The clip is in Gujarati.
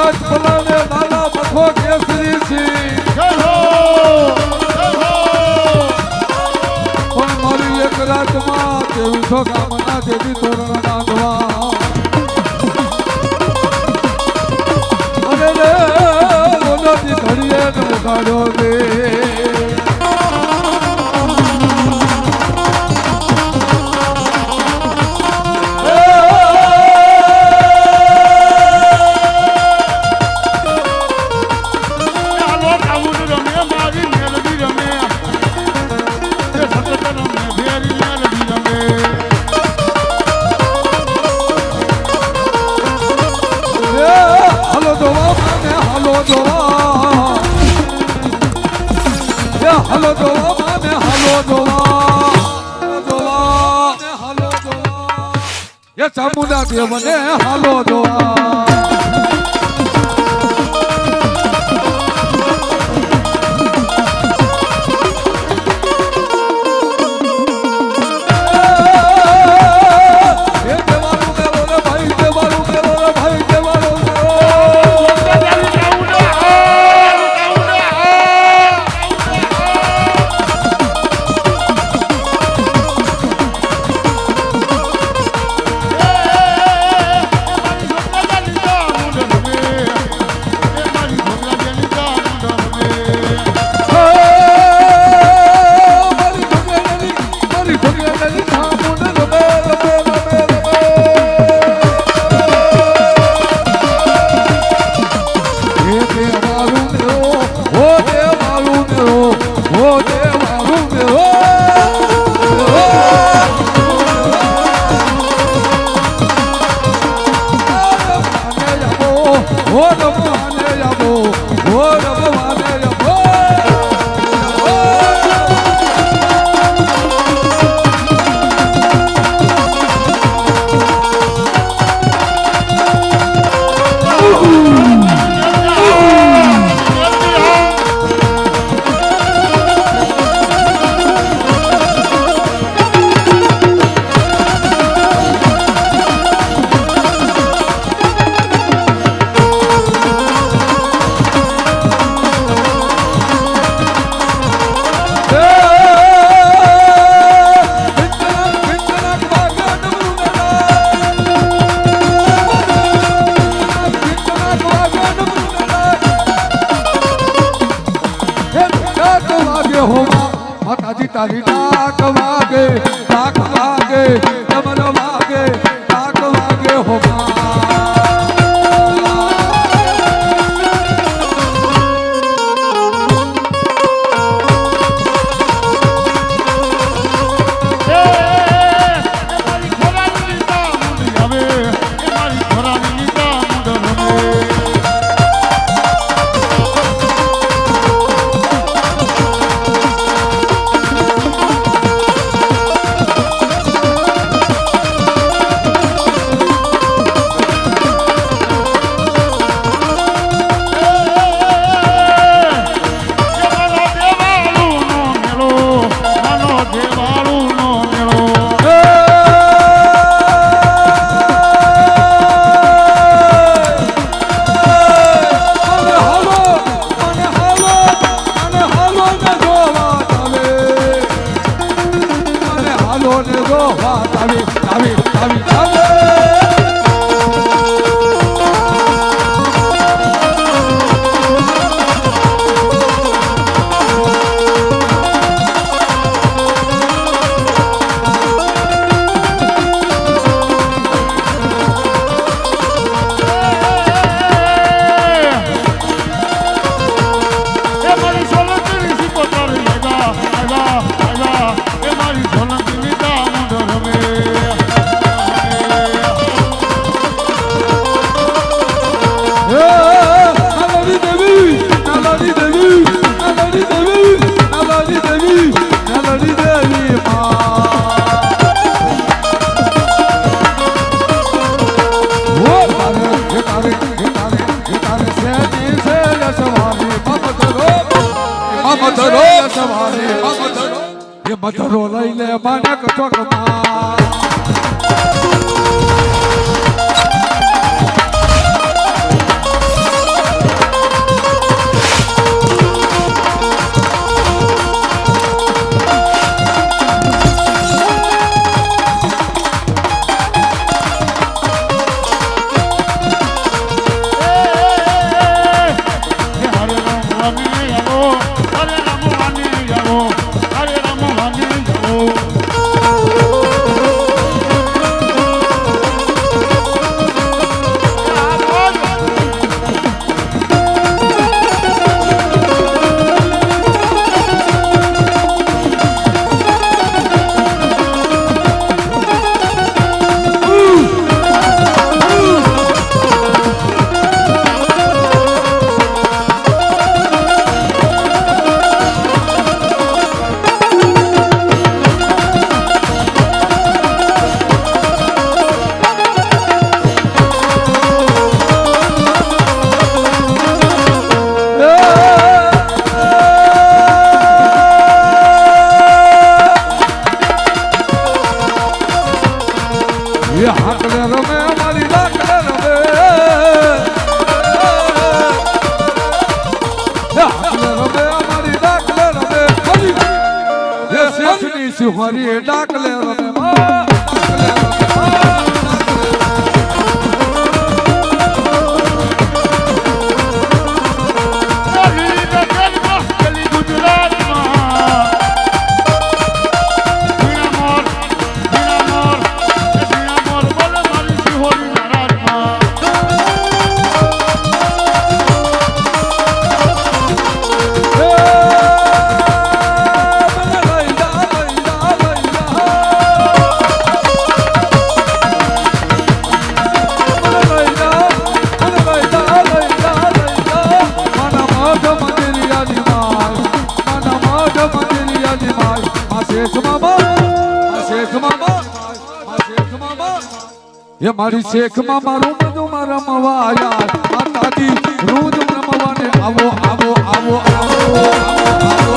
તાકાત બોલાવે લાલા મખો કેસરી સિંહ પણ મારી એક રાતમાં તેવું છો કામના દેવી તોરણ રાંધવા અરે રે ઘડીએ ઉગાડો ચામુંડા દેવને હાલો જોવા. તારી ડાક વાગે ડાક વાગે. રોલઈ લે મને ચોકમાં. સિંહરી ડાકલે રમે એ મારી શેખ મામા બધું મારા મવાયા આ તાજી રૂજ રમવાને આવો આવો આવો આવો આવો આવો આવો.